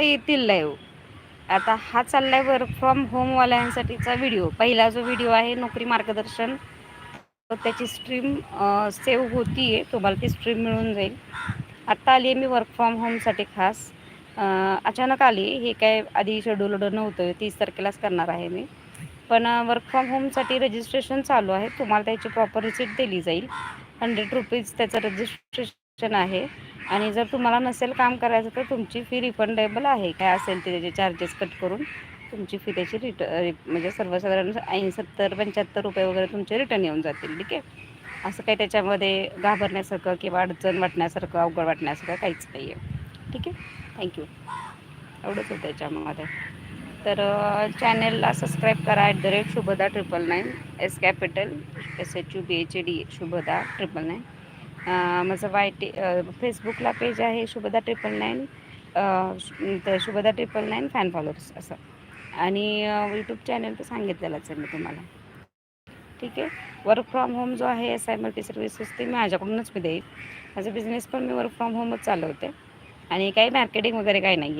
आता येतील लाईव्ह आता हा चाललाय वर्क फ्रॉम होमवाल्यांसाठीचा व्हिडिओ पहिला जो व्हिडिओ आहे नोकरी मार्गदर्शन त्याची स्ट्रीम सेव्ह होती आहे तुम्हाला ती स्ट्रीम मिळून जाईल. आत्ता आली आहे मी वर्क फ्रॉम होमसाठी खास. अचानक आली हे काय आधी शेड्यूल्ड नव्हतं. तीस तारखेलाच करणार आहे मी. पण वर्क फ्रॉम होमसाठी रजिस्ट्रेशन चालू आहे. तुम्हाला त्याची प्रॉपर रिसिट दिली जाईल. हंड्रेड रुपीज त्याचं रजिस्ट्रेशन ऑप्शन आहे. आणि जर तुम्हाला नसेल काम करायचं तर तुमची फी रिफंडेबल आहे. काय असेल ते त्याचे चार्जेस कट करून तुमची फी त्याची रिट म्हणजे सर्वसाधारण ऐंशी सत्तर पंच्याहत्तर रुपये वगैरे तुमचे रिटर्न येऊन जातील ठीक आहे? असं काही त्याच्यामध्ये घाबरण्यासारखं किंवा अडचण वाटण्यासारखं अवघड वाटण्यासारखं काहीच नाही आहे ठीक आहे? थँक्यू एवढंच होतं त्याच्यामध्ये तर चॅनेलला सबस्क्राईब करा at the rate Shubhada triple nine S capital S H U B H A D Shubhada triple nine माझं वाय टी फेसबुकला पेज आहे शुभदा ट्रिपल नाईन तर Shubhada triple nine fan followers असं. आणि यूट्यूब चॅनल तर सांगितलेलंच आहे मी तुम्हाला. ठीक आहे? वर्क फ्रॉम होम जो आहे एस आय मल्टी सर्व्हिसेस ते माझ्याकडूनच मी देईल माझा बिझनेस पण मी वर्क फ्रॉम होमच चालवते. आणि काही मार्केटिंग वगैरे काही नाही आहे